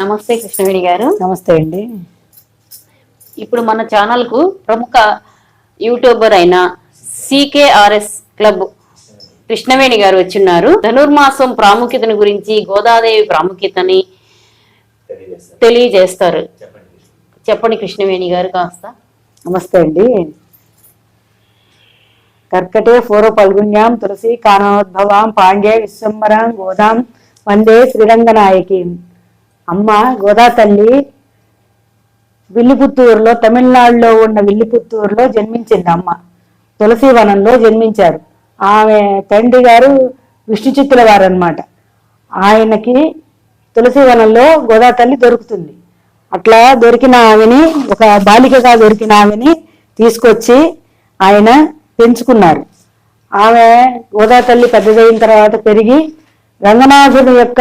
నమస్తే కృష్ణవేణి గారు. నమస్తే అండి. ఇప్పుడు మన ఛానల్కు ప్రముఖ యూట్యూబర్ అయిన సికేఆర్ఎస్ క్లబ్ కృష్ణవేణి గారు వచ్చిన్నారు. ధనుర్మాసం ప్రాముఖ్యతను గురించి గోదాదేవి ప్రాముఖ్యతని తెలియజేస్తారు. చెప్పండి కృష్ణవేణి గారు కాస్త. నమస్తే అండి. కర్కటే పూర్వ పల్గుణ్యాం తులసి కానోద్భవాం పాండ్య విశ్వంబరాం గోదాం వందే శ్రీరంగనాయకి. అమ్మ గోదా తల్లి విల్లిపుత్తూరులో తమిళనాడులో ఉన్న విల్లిపుత్తూరులో జన్మించింది అమ్మ. తులసీవనంలో జన్మించారు. ఆమె తండ్రి గారు విష్ణు చిత్తుల వారు అనమాట ఆయనకి తులసి వనంలో గోదా తల్లి దొరుకుతుంది. అట్లా దొరికిన ఆమెని ఒక బాలికగా దొరికిన ఆమెని తీసుకొచ్చి ఆయన పెంచుకున్నారు. ఆమె గోదా తల్లి పెద్దదైన తర్వాత పెరిగి రంగనాథుని యొక్క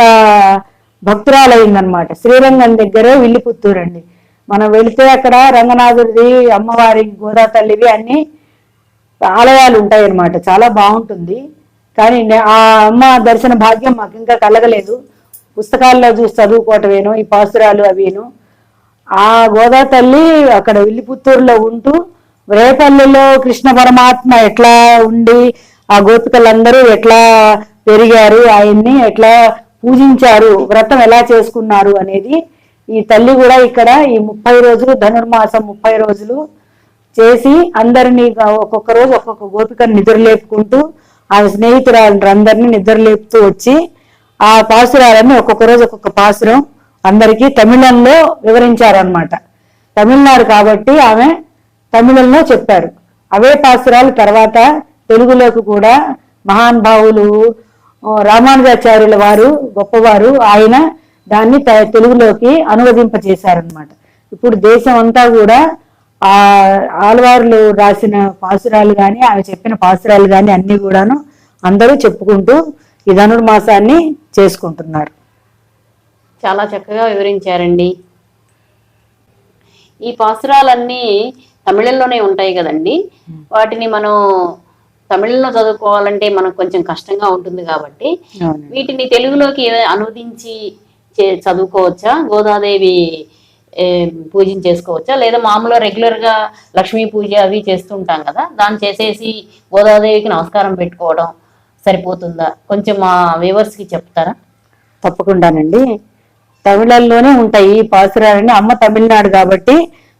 భక్తురాలైందనమాట శ్రీరంగం దగ్గరే విల్లిపుత్తూరు అండి మనం వెళితే అక్కడ రంగనాథుడిది అమ్మవారి గోదా తల్లివి అన్ని ఆలయాలు ఉంటాయి అన్నమాట చాలా బాగుంటుంది. కానీ ఆ అమ్మ దర్శన భాగ్యం మాకు ఇంకా కలగలేదు. పుస్తకాల్లో చూసి చదువుకోవటమేను ఈ పాసురాలు అవిను ఆ గోదా తల్లి అక్కడ విల్లిపుత్తూరులో ఉంటూ రేపల్లిలో కృష్ణ పరమాత్మ ఎట్లా ఉండి ఆ గోపికలందరూ ఎట్లా పెరిగారు ఆయన్ని ఎట్లా పూజించారు వ్రతం ఎలా చేసుకున్నారు అనేది ఈ తల్లి కూడా ఇక్కడ ఈ ముప్పై రోజులు ధనుర్మాసం ముప్పై రోజులు చేసి అందరినీ ఒక్కొక్క రోజు ఒక్కొక్క గోపికను నిద్రలేపుకుంటూ ఆ స్నేహితురాలందరినీ నిద్రలేపుతూ వచ్చి ఆ పాసురాలని ఒక్కొక్క రోజు ఒక్కొక్క పాసురం అందరికీ తమిళంలో వివరించారనమాట తమిళనాడు కాబట్టి ఆమె తమిళంలో చెప్పారు. అవే పాసురాలు తర్వాత తెలుగులోకి కూడా మహానుభావులు భావులు రామానుజాచార్యుల వారు గొప్పవారు ఆయన దాన్ని తెలుగులోకి అనువదింపచేశారనమాట ఇప్పుడు దేశం అంతా కూడా ఆ ఆళ్వార్లు రాసిన పాసురాలు గాని ఆమె చెప్పిన పాసురాలు గాని అన్ని కూడాను అందరూ చెప్పుకుంటూ ఈ ధనుర్మాసాన్ని చేసుకుంటున్నారు. చాలా చక్కగా వివరించారండి. ఈ పాసురాలన్నీ తమిళంలోనే ఉంటాయి కదండి. వాటిని మనం తమిళంలో చదువుకోవాలంటే మనకు కొంచెం కష్టంగా ఉంటుంది కాబట్టి వీటిని తెలుగులోకి అనువదించి చదువుకోవచ్చా? గోదాదేవి పూజను చేసుకోవచ్చా? లేదా మామూలుగా రెగ్యులర్గా లక్ష్మీ పూజ అవి చేస్తుంటాం కదా దాన్ని చేసేసి గోదాదేవికి నమస్కారం పెట్టుకోవడం సరిపోతుందా? కొంచెం మా వ్యూవర్స్కి చెప్తారా? తప్పకుండానండి. తమిళంలోనే ఉంటాయి పాసురాలన్నీ అమ్మ తమిళనాడు కాబట్టి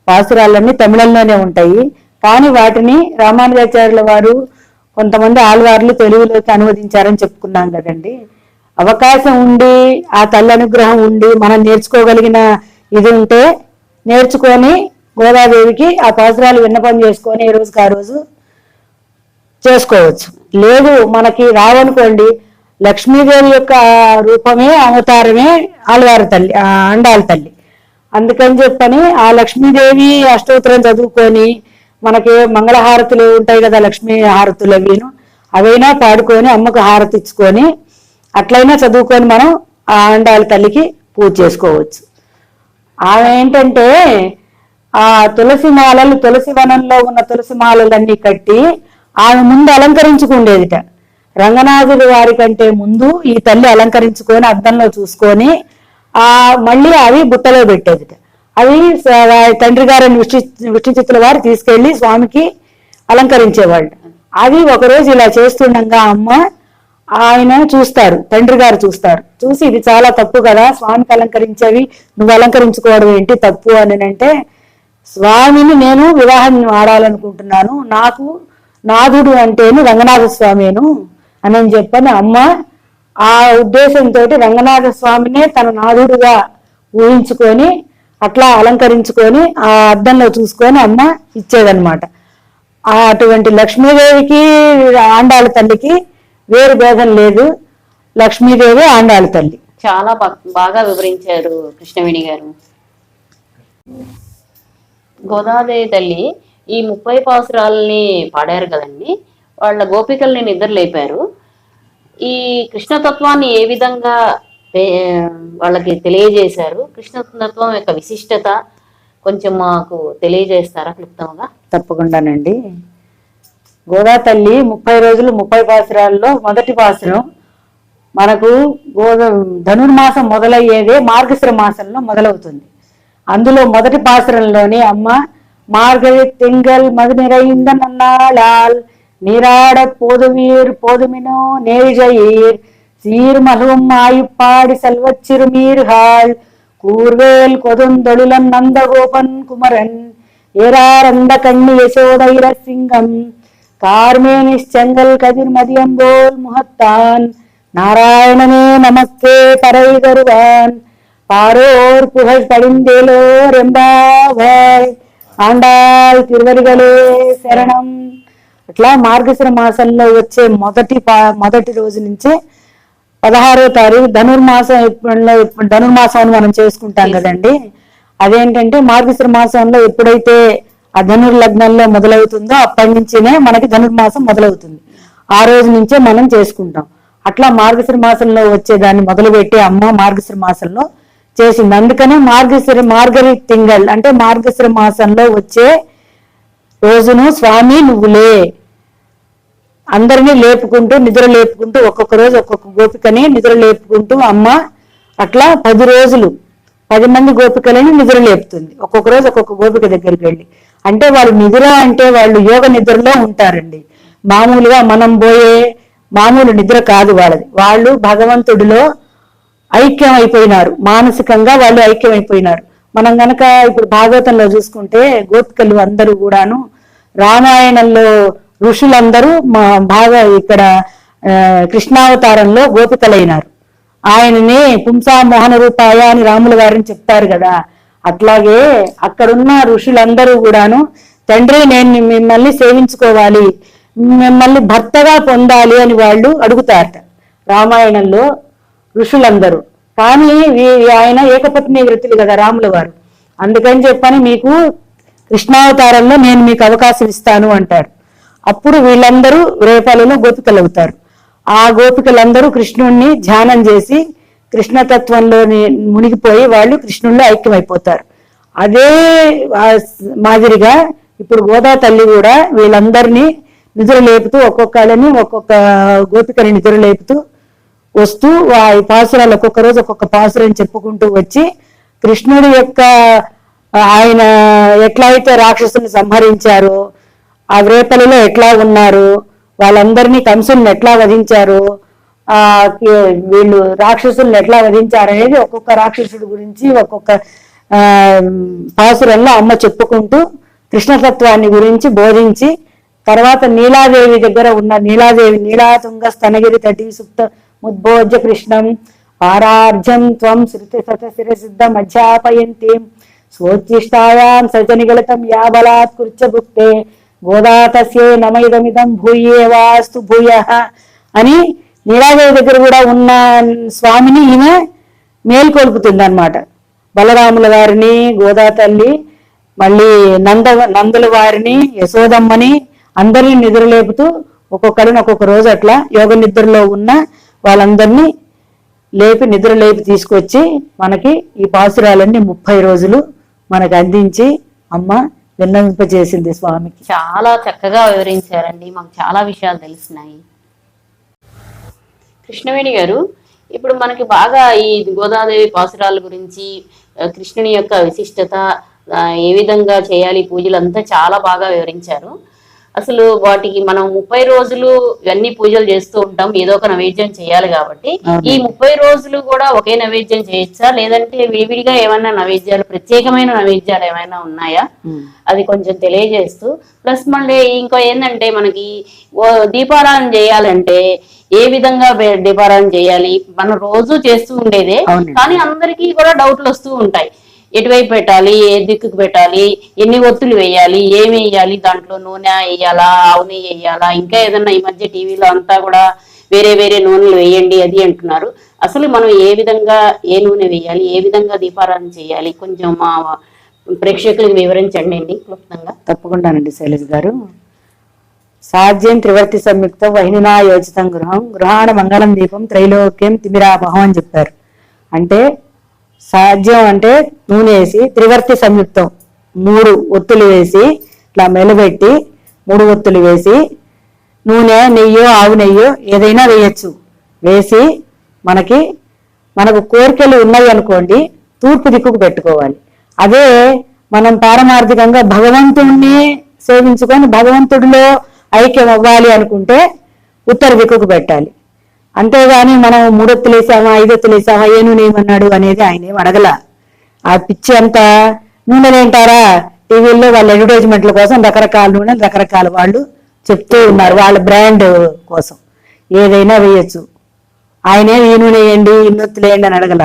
పాసురాలన్నీ తమిళంలోనే ఉంటాయి. కానీ వాటిని రామానుజాచార్యుల వారు కొంతమంది ఆళ్వార్లు తెలుగులోకి అనువదించారని చెప్పుకున్నాం కదండి. అవకాశం ఉండి ఆ తల్లి అనుగ్రహం ఉండి మనం నేర్చుకోగలిగిన ఇది ఉంటే నేర్చుకొని గోదాదేవికి ఆ పాసురాలు విన్నపం చేసుకొని ఈ రోజుకి ఆ రోజు చేసుకోవచ్చు. లేదు మనకి రావనుకోండి లక్ష్మీదేవి యొక్క రూపమే అవతారమే ఆళ్వారి తల్లి ఆ అండాల తల్లి. అందుకని చెప్పని ఆ లక్ష్మీదేవి అష్టోత్తరం చదువుకొని మనకి మంగళహారతులు ఉంటాయి కదా లక్ష్మీ హారతులు అవిను. అవైనా పాడుకొని అమ్మకు హారతి ఇచ్చుకొని అట్లయినా చదువుకొని మనం ఆ అండాల తల్లికి పూజ చేసుకోవచ్చు. ఆమె ఏంటంటే ఆ తులసి మాలలు తులసి వనంలో ఉన్న తులసి మాలలన్నీ కట్టి ఆమె ముందు అలంకరించుకుండేదిట. రంగనాథుడి వారి కంటే ముందు ఈ తల్లి అలంకరించుకొని అద్దంలో చూసుకొని ఆ మళ్ళీ అవి బుట్టలో పెట్టేదిట. అవి తండ్రి గారిని విష్ణు వారు తీసుకెళ్ళి స్వామికి అలంకరించేవాళ్ళు. అది ఒకరోజు ఇలా చేస్తుండగా అమ్మ ఆయన చూస్తారు తండ్రి గారు చూస్తారు. చూసి ఇది చాలా తప్పు కదా స్వామికి అలంకరించేవి నువ్వు అలంకరించుకోవడం ఏంటి తప్పు అని అంటే స్వామిని నేను వివాహం ఆడాలనుకుంటున్నాను నాకు నాథుడు అంటేను రంగనాథ స్వామిను అని అని చెప్పని అమ్మ ఆ ఉద్దేశంతో రంగనాథ స్వామినే తన నాథుడుగా ఊహించుకొని అట్లా అలంకరించుకొని ఆ అద్దంలో చూసుకొని అమ్మ ఇచ్చేదన్నమాట. అటువంటి లక్ష్మీదేవికి ఆండాళ్ళ తల్లికి వేరు భేదం లేదు. లక్ష్మీదేవి ఆండాళ్ళ తల్లి. చాలా బాగా వివరించారు కృష్ణవేణి గారు. గోదాదేవి తల్లి ఈ ముప్పై పాసురాలని పాడారు కదండి. వాళ్ళ గోపికల్ని నిద్ర లేపారు ఈ కృష్ణతత్వాన్ని ఏ విధంగా వాళ్ళకి తెలియజేశారు. కృష్ణతత్వం యొక్క విశిష్టత కొంచెం మాకు తెలియజేస్తారా క్లుప్తంగా? తప్పకుండానండి. గోదా తల్లి ముప్పై రోజులు ముప్పై పాసరాల్లో మొదటి పాసరం. మనకు గోద ధనుర్మాసం మొదలయ్యేదే మార్గశిర మాసంలో మొదలవుతుంది. అందులో మొదటి పాసరంలోని అమ్మ మార్గరి తింగల్ మధునిరైందనన్నాళాల్ నీరాడ పోదుమీర్ పోదుమినో నేరిజయీర్ நேரிழையீர் சீர்மகவும் ஆயுப்பாடி செல்வச் சிறுமீர்கள் கூர்வேல் கொதுந்தொழிலன் நந்தகோபன் குமரன் ஏறாரந்த கண்ணி யசோதைர சிங்கம் கார்மேனிச்செங்கல் கதிர்மதியம்போல் முகத்தான் நாராயணனே நமக்கே பறை தருவான் பாரோர் புகழ் படிந்தேலோர் எம்பாவாய் ఆండాల్ తిరువరిగలే శరణం అట్లా మార్గశిర మాసంలో వచ్చే మొదటి పా- మొదటి రోజు నుంచే పదహారో తారీఖు ధనుర్మాసం ధనుర్మాసం మనం చేసుకుంటాం కదండి. అదేంటంటే మార్గశిర మాసంలో ఎప్పుడైతే ఆ ధనుర్ లగ్నంలో మొదలవుతుందో అప్పటి నుంచినే మనకి ధనుర్మాసం మొదలవుతుంది. ఆ రోజు నుంచే మనం చేసుకుంటాం. అట్లా మార్గశిర మాసంలో వచ్చే దాన్ని మొదలుపెట్టి అమ్మ మార్గశిర మాసంలో చేసింది. అందుకనే మార్గశిర మార్గరి తింగల్ అంటే మార్గశిర మాసంలో వచ్చే రోజును స్వామి నువ్వులే అందరినీ లేపుకుంటూ నిద్ర లేపుకుంటూ ఒక్కొక్క రోజు ఒక్కొక్క గోపికని నిద్ర లేపుకుంటూ అమ్మ అట్లా పది రోజులు పది మంది గోపికలని నిద్ర లేపుతుంది. ఒక్కొక్క రోజు ఒక్కొక్క గోపిక దగ్గరికి వెళ్ళి. అంటే వాళ్ళు నిద్ర అంటే వాళ్ళు యోగ నిద్రలో ఉంటారండి. మామూలుగా మనం పోయే మామూలు నిద్ర కాదు వాళ్ళది. వాళ్ళు భగవంతుడిలో ఐక్యం అయిపోయినారు. మానసికంగా వాళ్ళు ఐక్యం అయిపోయినారు. మనం గనక ఇప్పుడు భాగవతంలో చూసుకుంటే గోపికలు అందరూ కూడాను రామాయణంలో ఋషులందరూ మా బాగా ఇక్కడ కృష్ణావతారంలో గోపికలైనారు. ఆయనని పుంసా మోహన రూపాయ అని రాముల గారిని చెప్తారు కదా. అట్లాగే అక్కడున్న ఋషులందరూ కూడాను తండ్రి నేను మిమ్మల్ని సేవించుకోవాలి మిమ్మల్ని భర్తగా పొందాలి అని వాళ్ళు అడుగుతారట రామాయణంలో ఋషులందరూ. కానీ ఆయన ఏకపత్ని వృత్తులు కదా రాముల వారు అందుకని చెప్పని మీకు కృష్ణావతారంలో నేను మీకు అవకాశం ఇస్తాను అంటారు. అప్పుడు వీళ్ళందరూ రేపాలలో గోపికలు అవుతారు ఆ గోపికలందరూ కృష్ణుణ్ణి ధ్యానం చేసి కృష్ణతత్వంలోని మునిగిపోయి వాళ్ళు కృష్ణుల్లో ఐక్యమైపోతారు. అదే మాదిరిగా ఇప్పుడు గోదా తల్లి కూడా వీళ్ళందరినీ నిద్ర లేపుతూ ఒక్కొక్కళ్ళని ఒక్కొక్క గోపికని నిద్ర లేపుతూ వస్తూ ఆ పాసురాలు ఒక్కొక్క రోజు ఒక్కొక్క పాసురని చెప్పుకుంటూ వచ్చి కృష్ణుడి యొక్క ఆయన ఎట్లా అయితే రాక్షసుని సంహరించారో ఆ వేపలలో ఎట్లా ఉన్నారు? వాళ్ళందరినీ కంసుల్ని ఎట్లా వధించారు? ఆ వీళ్ళు రాక్షసుల్ని ఎట్లా వధించారు అనేది ఒక్కొక్క రాక్షసుడి గురించి ఒక్కొక్క ఆ పాసురంలో అమ్మ చెప్పుకుంటూ కృష్ణతత్వాన్ని గురించి బోధించి తర్వాత నీలాదేవి దగ్గర ఉన్న నీలాదేవి నీలాతుంగ స్తనగిరి తటి సుప్త ముద్భోజ కృష్ణం పారార్జం త్వం శృతి సత శిర సిద్ధ మధ్యాపయంతి స్వోచ్చిష్టాయాం సజనిగళితం యా బలాత్ భుక్తే గోదా తస్యే నమైదమిదం భూయే వాస్తు భూయ అని నీలాదేవి దగ్గర కూడా ఉన్న స్వామిని ఈమె మేల్కొల్పుతుంది అనమాట బలరాముల వారిని గోదా తల్లి మళ్ళీ నంద నందుల వారిని యశోదమ్మని అందరినీ నిద్రలేపుతూ ఒక్కొక్కరిని ఒక్కొక్క రోజు అట్లా యోగ నిద్రలో ఉన్న వాళ్ళందరినీ లేపి నిద్ర లేపి తీసుకొచ్చి మనకి ఈ పాసురాలన్నీ ముప్పై రోజులు మనకు అందించి అమ్మ విన్నవింపజేసింది స్వామికి. చాలా చక్కగా వివరించారండి. మాకు చాలా విషయాలు తెలిసినాయి. కృష్ణవేణి గారు ఇప్పుడు మనకి బాగా ఈ గోదాదేవి పాసురాల గురించి కృష్ణుని యొక్క విశిష్టత ఏ విధంగా చేయాలి పూజలు అంతా చాలా బాగా వివరించారు. అసలు వాటికి మనం ముప్పై రోజులు ఇవన్నీ పూజలు చేస్తూ ఉంటాం ఏదో ఒక నైవేద్యం చేయాలి కాబట్టి. ఈ ముప్పై రోజులు కూడా ఒకే నైవేద్యం చేయొచ్చా? లేదంటే విడివిడిగా ఏమైనా నైవేద్యాలు ప్రత్యేకమైన నైవేద్యాలు ఏమైనా ఉన్నాయా? అది కొంచెం తెలియజేస్తూ. ప్లస్ మళ్ళీ ఇంకో ఏంటంటే మనకి దీపారాధన చేయాలంటే ఏ విధంగా దీపారాధన చేయాలి? మనం రోజు చేస్తూ ఉండేదే. కానీ అందరికీ కూడా డౌట్లు వస్తూ ఉంటాయి. ఎటువైపు పెట్టాలి? ఏ దిక్కుకు పెట్టాలి? ఎన్ని ఒత్తులు వేయాలి? ఏమి వేయాలి? దాంట్లో నూనె వేయాలా? ఆవు నెయ్యి వేయాలా? ఇంకా ఏదన్నా ఈ మధ్య టీవీలో అంతా కూడా వేరే వేరే నూనెలు వేయండి అది అంటున్నారు. అసలు మనం ఏ విధంగా ఏ నూనె వేయాలి? ఏ విధంగా దీపారాధన చేయాలి? కొంచెం మా ప్రేక్షకులకు వివరించండి అండి క్లుప్తంగా. తప్పకుండానండి శైలజ్ గారు. సాధ్యం త్రివర్తి సంయుక్తం వహినా యోజితం గృహం. గృహాణ మంగళం దీపం త్రైలోక్యం తిమిరాభం అని చెప్పారు. అంటే సాధ్యం అంటే నూనె వేసి త్రివర్తి సంయుక్తం. మూడు ఒత్తులు వేసి ఇట్లా మెలబెట్టి మూడు ఒత్తులు వేసి నూనె నెయ్యో ఆవు నెయ్యో ఏదైనా వేయచ్చు. వేసి మనకి మనకు కోరికలు ఉన్నాయి అనుకోండి తూర్పు దిక్కుకు పెట్టుకోవాలి. అదే మనం పారమార్థికంగా భగవంతుణ్ణి సేవించుకొని భగవంతుడిలో ఐక్యం అవ్వాలి అనుకుంటే ఉత్తర దిక్కుకు పెట్టాలి. అంతేగాని మనం మూడొత్తులు వేసామా ఐదొత్తులు వేసామా ఏ నూనె ఏమన్నాడు అనేది ఆయన ఏం అడగల. ఆ పిచ్చి అంతా నూనెలేంటారా టీవీల్లో వాళ్ళ అడ్వర్టైజ్మెంట్ల కోసం రకరకాల నూనెలు రకరకాల వాళ్ళు చెప్తూ ఉన్నారు వాళ్ళ బ్రాండ్ కోసం. ఏదైనా వేయచ్చు. ఆయనే ఈ నూనె వేయండి ఇన్నొత్తులేయండి అని అడగల.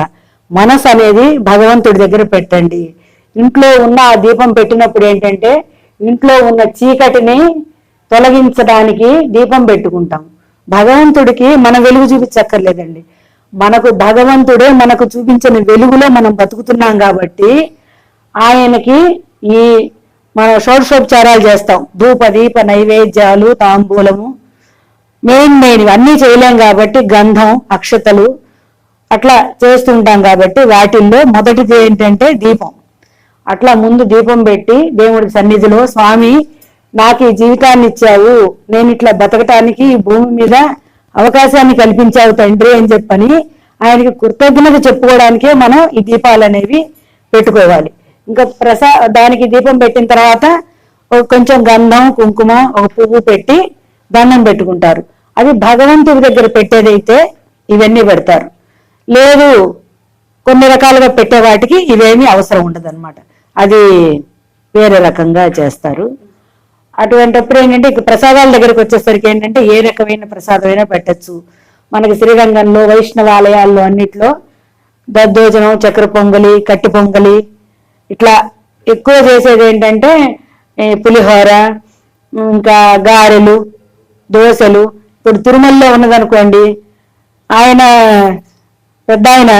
మనసు అనేది భగవంతుడి దగ్గర పెట్టండి. ఇంట్లో ఉన్న ఆ దీపం పెట్టినప్పుడు ఏంటంటే ఇంట్లో ఉన్న చీకటిని తొలగించడానికి దీపం పెట్టుకుంటాం. భగవంతుడికి మన వెలుగు చూపించక్కర్లేదండి. మనకు భగవంతుడే మనకు చూపించిన వెలుగులో మనం బతుకుతున్నాం కాబట్టి ఆయనకి ఈ మన షోడశోపచారాలు చేస్తాం. ధూప దీప నైవేద్యాలు తాంబూలము మెయిన్ మెయిన్ అన్నీ చేయలేం కాబట్టి గంధం అక్షతలు అట్లా చేస్తుంటాం కాబట్టి వాటిల్లో మొదటిది ఏంటంటే దీపం. అట్లా ముందు దీపం పెట్టి దేవుడి సన్నిధిలో స్వామి నాకు ఈ జీవితాన్ని ఇచ్చావు నేను ఇట్లా బతకటానికి ఈ భూమి మీద అవకాశాన్ని కల్పించావు తండ్రి అని చెప్పని ఆయనకి కృతజ్ఞత చెప్పుకోవడానికే మనం ఈ దీపాలు అనేవి పెట్టుకోవాలి. ఇంకా ప్రసా దానికి దీపం పెట్టిన తర్వాత ఒక కొంచెం గంధం కుంకుమ ఒక పువ్వు పెట్టి దండం పెట్టుకుంటారు. అది భగవంతుడి దగ్గర పెట్టేదైతే ఇవన్నీ పెడతారు. లేదు కొన్ని రకాలుగా పెట్టే వాటికి ఇవేమీ అవసరం ఉండదు అది వేరే రకంగా చేస్తారు. అటువంటిప్పుడు ఏంటంటే ఇక ప్రసాదాల దగ్గరికి వచ్చేసరికి ఏంటంటే ఏ రకమైన ప్రసాదమైనా పెట్టచ్చు. మనకి శ్రీరంగంలో వైష్ణవ ఆలయాల్లో అన్నిట్లో దద్దోజనం చక్కెర పొంగలి కట్టి పొంగలి ఇట్లా ఎక్కువ చేసేది ఏంటంటే పులిహోర ఇంకా గారెలు దోశలు. ఇప్పుడు తిరుమలలో ఉన్నదనుకోండి ఆయన పెద్ద ఆయన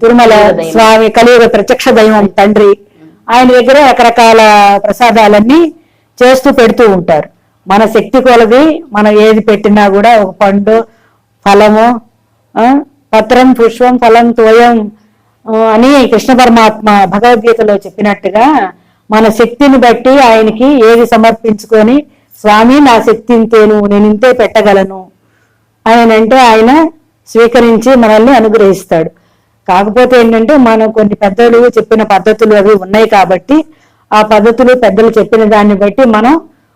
తిరుమల స్వామి కలియుగ ప్రత్యక్ష దైవం తండ్రి. ఆయన దగ్గర రకరకాల ప్రసాదాలన్నీ చేస్తూ పెడుతూ ఉంటారు. మన శక్తి కొలది మనం ఏది పెట్టినా కూడా ఒక పండు ఫలము పత్రం పుష్పం ఫలం తోయం అని కృష్ణ పరమాత్మ భగవద్గీతలో చెప్పినట్టుగా మన శక్తిని బట్టి ఆయనకి ఏది సమర్పించుకొని స్వామి నా శక్తి ఇంతేను నేను ఇంతే పెట్టగలను ఆయన అంటే ఆయన స్వీకరించి మనల్ని అనుగ్రహిస్తాడు. కాకపోతే ఏంటంటే మనం కొన్ని పెద్దలు చెప్పిన పద్ధతులు అవి ఉన్నాయి కాబట్టి ఆ పద్ధతులు పెద్దలు చెప్పిన దాన్ని బట్టి మనం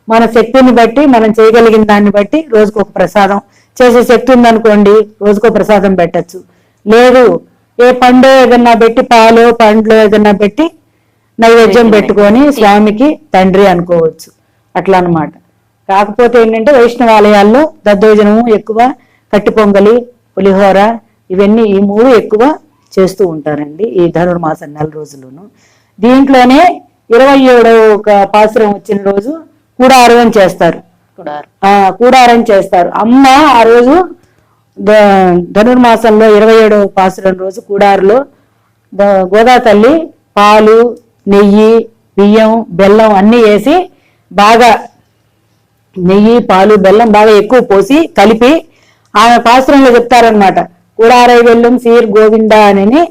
మన శక్తిని బట్టి మనం చేయగలిగిన దాన్ని బట్టి రోజుకు ఒక ప్రసాదం. చేసే శక్తి ఉందనుకోండి రోజుకో ప్రసాదం పెట్టచ్చు. లేదు ఏ పండు ఏదన్నా పెట్టి పాలు పండ్లు ఏదన్నా పెట్టి నైవేద్యం పెట్టుకొని స్వామికి తండ్రి అనుకోవచ్చు. అట్లా అన్నమాట కాకపోతే ఏంటంటే వైష్ణవాలయాల్లో దద్దోజనము ఎక్కువ కట్టి పొంగలి పులిహోర ఇవన్నీ ఈ మూడు ఎక్కువ చేస్తూ ఉంటారండి ఈ ధనుర్మాసం నెల రోజులును దీంట్లోనే ఇరవై ఏడవ పాసురం వచ్చిన రోజు కూడారం చేస్తారు. కూడారం. చేస్తారు. అమ్మ ఆ రోజు ధనుర్మాసంలో ఇరవై ఏడవ పాసురం రోజు కూడారులో గోదా తల్లి పాలు నెయ్యి బియ్యం బెల్లం అన్నీ వేసి బాగా నెయ్యి పాలు బెల్లం బాగా ఎక్కువ పోసి కలిపి ఆమె పాసురంలో చెప్తారనమాట కూడారై వెళ్ళం సీర్ గోవింద అని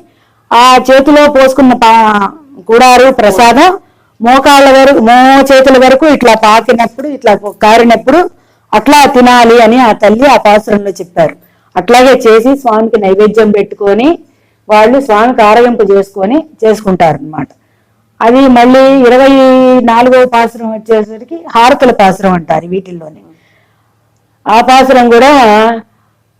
ఆ చేతిలో పోసుకున్న పా కూడారు ప్రసాదం మోకాళ్ళ వరకు మో చేతుల వరకు ఇట్లా పాకినప్పుడు ఇట్లా కారినప్పుడు అట్లా తినాలి అని ఆ తల్లి ఆ పాసురంలో చెప్పారు అట్లాగే చేసి స్వామికి నైవేద్యం పెట్టుకొని వాళ్ళు స్వామికి ఆరగింపు చేసుకొని చేసుకుంటారు అనమాట అది మళ్ళీ ఇరవై నాలుగవ పాసురం వచ్చేసరికి హారతుల పాసురం అంటారు వీటిల్లోనే ఆ పాసురం కూడా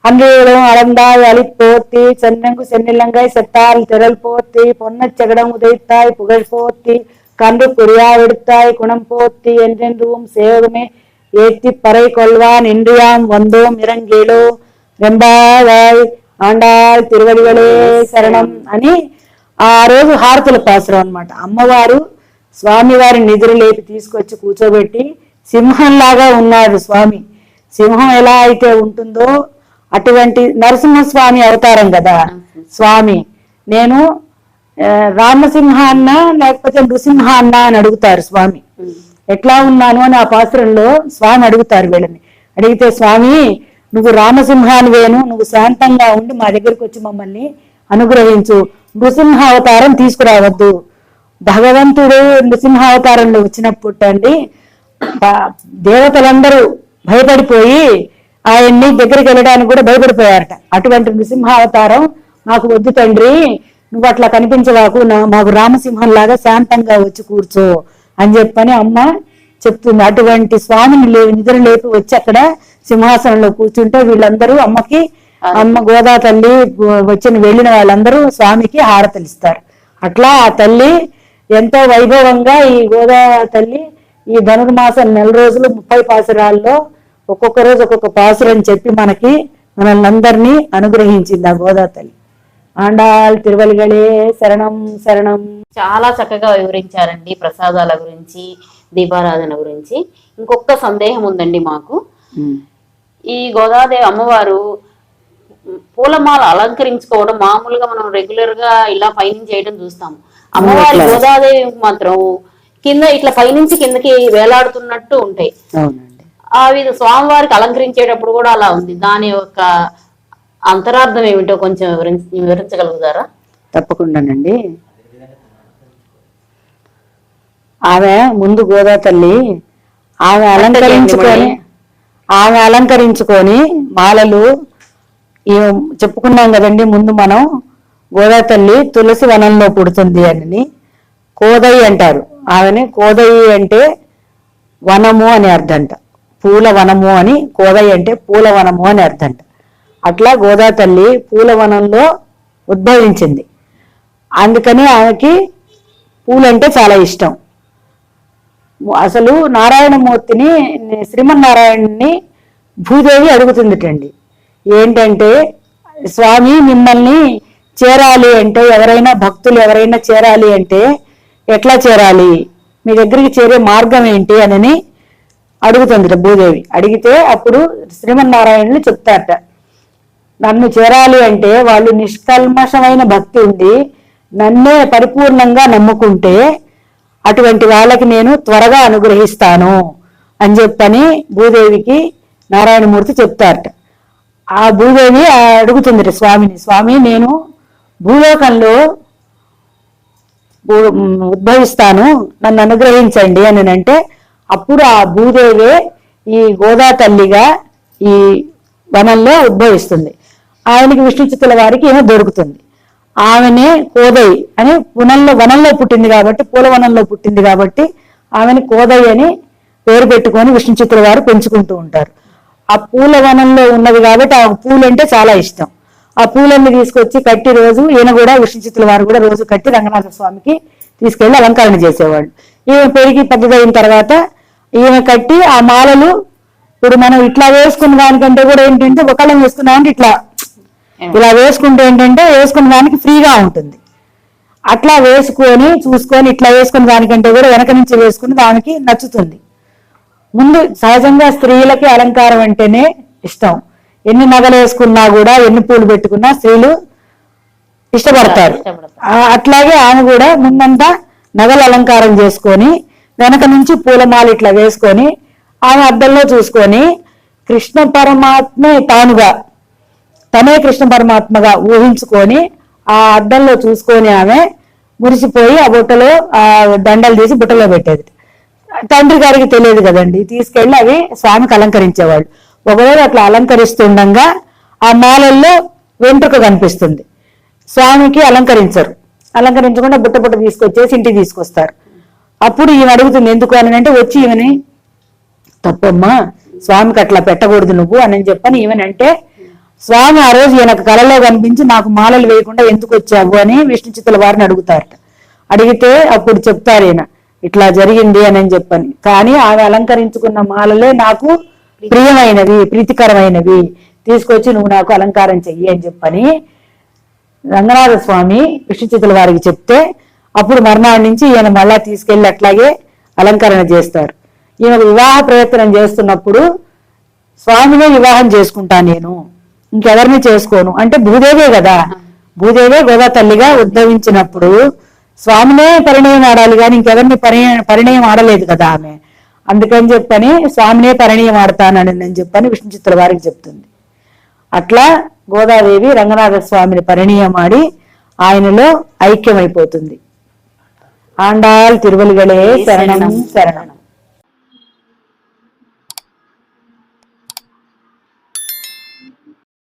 அன்றியிடம் அளந்தாய் அழிப்போத்தி சென்னங்கு சென்னிலங்காய் செத்தால் திரள் போத்தி பொன்னச் செகடம் உதைத்தாய் புகழ் போத்தி கன்று குறியாவெடுத்தாய் குணம் போத்தி என்றென்றும் சேவமே ஏத்தி பறை கொள்வான் இன்றியாம் வந்தோம் இறங்கேலோ రెంబావాయ్ ఆండాయ్ తిరువడిగలే శరణం అని ఆ రోజు హారతుల పాసురం అన్నమాట అమ్మవారు స్వామివారి నిద్ర లేపి తీసుకొచ్చి కూర్చోబెట్టి సింహంలాగా ఉన్నాడు స్వామి సింహం ఎలా అయితే ఉంటుందో అటువంటి నరసింహస్వామి అవతారం కదా స్వామి నేను ఆ, రామసింహ అన్న లేకపోతే నృసింహ అన్న అని అడుగుతారు స్వామి. ఎట్లా ఉన్నాను అని ఆ పాత్రలో స్వామి అడుగుతారు వీళ్ళని. అడిగితే స్వామి నువ్వు రామసింహానివేను నువ్వు శాంతంగా ఉండి మా దగ్గరికి వచ్చి మమ్మల్ని అనుగ్రహించు. నృసింహ అవతారం తీసుకురావద్దు. భగవంతుడు నృసింహ అవతారంలో వచ్చినప్పుడు అండి దేవతలందరూ భయపడిపోయి ఆయన్ని దగ్గరికి వెళ్ళడానికి కూడా భయపడిపోయారట. అటువంటి నృసింహావతారం నాకు వద్దు తండ్రి నువ్వు అట్లా కనిపించవాకు నా- మాకు రామసింహం లాగా శాంతంగా వచ్చి కూర్చో అని చెప్పని అమ్మ చెప్తుంది. అటువంటి స్వామిని లేవు నిద్ర లేపి వచ్చి అక్కడ సింహాసనంలో కూర్చుంటే వీళ్ళందరూ అమ్మకి అమ్మ గోదా తల్లి వచ్చిన వెళ్ళిన వాళ్ళందరూ స్వామికి హారతలు ఇస్తారు అట్లా ఆ తల్లి ఎంతో వైభవంగా ఈ గోదా తల్లి ఈ ధనుర్మాసం నెల రోజులు ముప్పై పాసురాల్లో ఒక్కొక్క రోజు ఒక్కొక్క పాసురని చెప్పి మనకి మనల్ని అందరినీ అనుగ్రహించింది ఆ గోదా తల్లి. ఆండాల్ తిరువలిగలే శరణం శరణం. చాలా చక్కగా వివరించారండి ప్రసాదాల గురించి దీపారాధన గురించి. ఇంకొక సందేహం ఉందండి మాకు. ఈ గోదాదేవి అమ్మవారు పూలమాల అలంకరించుకోవడం మామూలుగా మనం రెగ్యులర్గా ఇలా పైనుంచి చేయడం చూస్తాం. అమ్మవారి గోదాదేవి మాత్రం కింద ఇట్లా పైనుంచి కిందకి వేలాడుతున్నట్టు ఉంటాయి. ఆ విధ స్వామివారికి అలంకరించేటప్పుడు కూడా అలా ఉంది. దాని యొక్క అంతరార్థం ఏమిటో కొంచెం వివరించ వివరించగలుగుతారా? తప్పకుండానండి. ఆమె ముందు గోదా తల్లి ఆమె అలంకరించుకొని ఆమె అలంకరించుకొని మాలలు చెప్పుకున్నాం కదండి ముందు మనం గోదా తల్లి తులసి వనంలో పుడుతుంది అని. కోదయి అంటారు. ఆమెని కోదయి అంటే వనము అని అర్థంట. పూల వనము అని కోదయి అంటే పూల వనము అని అర్థంట. అట్లా గోదా తల్లి పూల వనంలో ఉద్భవించింది. అందుకని ఆమెకి పూలంటే చాలా ఇష్టం. అసలు నారాయణమూర్తిని శ్రీమన్నారాయణుని భూదేవి అడుగుతుందిటండి. ఏంటంటే స్వామి మిమ్మల్ని చేరాలి అంటే ఎవరైనా భక్తులు ఎవరైనా చేరాలి అంటే ఎట్లా చేరాలి? మీ దగ్గరికి చేరే మార్గం ఏంటి? అని అడుగుతుంది భూదేవి. అడిగితే అప్పుడు శ్రీమన్నారాయణులు చెప్తారట. నన్ను చేరాలి అంటే వాళ్ళు నిష్కల్మషమైన భక్తి ఉంది. నన్నే పరిపూర్ణంగా నమ్ముకుంటే అటువంటి వాళ్ళకి నేను త్వరగా అనుగ్రహిస్తాను అని చెప్పని భూదేవికి నారాయణమూర్తి చెప్తారట. ఆ భూదేవి అడుగుతుంది స్వామిని స్వామి నేను భూలోకంలో ఉద్భవిస్తాను నన్ను అనుగ్రహించండి అని అంటే అప్పుడు ఆ భూదేవే ఈ గోదా తల్లిగా ఈ వనంలో ఉద్భవిస్తుంది. ఆయనకి విష్ణుచితుల వారికి ఏమో దొరుకుతుంది. ఆమెనే కోదై అని వనంలో వనంలో పుట్టింది కాబట్టి పూల వనంలో పుట్టింది కాబట్టి ఆమెని కోదై అని పేరు పెట్టుకొని విష్ణుచిత్రుల వారు పెంచుకుంటూ ఉంటారు. ఆ పూల వనంలో ఉన్నది కాబట్టి ఆ పూలు అంటే చాలా ఇష్టం. ఆ పూలన్నీ తీసుకొచ్చి కట్టి రోజు ఈయన కూడా విష్ణుచిత్రుల వారు కూడా రోజు కట్టి రంగనాథ స్వామికి తీసుకెళ్ళి అలంకరణ చేసేవాళ్ళు. ఈమె పెరిగి పెద్దదైన తర్వాత ఈమె కట్టి ఆ మాలలు ఇప్పుడు మనం ఇట్లా వేసుకున్న దానికంటే కూడా ఏంటంటే ఒకళ్ళం వేసుకున్నామంటే ఇట్లా ఇలా వేసుకుంటే ఏంటంటే వేసుకున్న దానికి ఫ్రీగా ఉంటుంది. అట్లా వేసుకొని చూసుకొని ఇట్లా వేసుకున్న దానికంటే కూడా వెనక నుంచి వేసుకుని దానికి నచ్చుతుంది. ముందు సహజంగా స్త్రీలకి అలంకారం అంటేనే ఇష్టం. ఎన్ని నగలు వేసుకున్నా కూడా ఎన్ని పూలు పెట్టుకున్నా స్త్రీలు ఇష్టపడతారు. అట్లాగే ఆమె కూడా ముందంతా నగలు అలంకారం చేసుకొని వెనక నుంచి పూలమాల ఇట్లా వేసుకొని ఆమె అద్దంలో చూసుకొని కృష్ణ పరమాత్మే తానుగా తనే కృష్ణ పరమాత్మగా ఊహించుకొని ఆ అద్దంలో చూసుకొని ఆమె మురిసిపోయి ఆ బుట్టలో ఆ దండలు తీసి బుట్టలో పెట్టేది. తండ్రి గారికి తెలియదు కదండి. తీసుకెళ్ళి అవి స్వామికి అలంకరించేవాళ్ళు. ఒకవేళ అట్లా అలంకరిస్తుండగా ఆ మాలల్లో వెంట్రుక కనిపిస్తుంది. స్వామికి అలంకరించరు. అలంకరించకుండా బుట్ట బుట్ట తీసుకొచ్చేసి ఇంటికి తీసుకొస్తారు. అప్పుడు ఈమె అడుగుతుంది ఎందుకు అని? అంటే వచ్చి ఈమెని తప్పమ్మా స్వామికి అట్లా పెట్టకూడదు నువ్వు అని చెప్పని ఈమెనంటే స్వామి ఆ రోజు ఈయనకు కలలో కనిపించి నాకు మాలలు వేయకుండా ఎందుకు వచ్చావు అని విష్ణు చిత్తుల వారిని అడుగుతారట. అడిగితే అప్పుడు చెప్తారు ఈయన ఇట్లా జరిగింది అని అని చెప్పని. కానీ ఆమె అలంకరించుకున్న మాలలే నాకు ప్రియమైనవి ప్రీతికరమైనవి. తీసుకొచ్చి నువ్వు నాకు అలంకారం చెయ్యి అని చెప్పని రంగనాథ స్వామి విష్ణు చిత్తుల వారికి చెప్తే అప్పుడు మర్నాడు నుంచి ఈయన మళ్ళా తీసుకెళ్ళి అట్లాగే అలంకరణ చేస్తారు. ఈయన వివాహ ప్రయత్నం చేస్తున్నప్పుడు స్వామినే వివాహం చేసుకుంటా నేను. ఇంకెవరిని చేసుకోను? అంటే భూదేవే కదా. భూదేవే గోదా తల్లిగా ఉద్భవించినప్పుడు స్వామినే పరిణయం ఆడాలి కానీ ఇంకెవరిని పరిణయం పరిణయం ఆడలేదు కదా ఆమె. అందుకని చెప్పని స్వామినే పరిణయం ఆడతానని నేను చెప్పని విష్ణు చిత్ర వారికి చెప్తుంది. అట్లా గోదాదేవి రంగనాథ స్వామిని పరిణయమాడి ఆయనలో ఐక్యమైపోతుంది. ఆండాల్ తిరువలిగలే శరణం శరణం.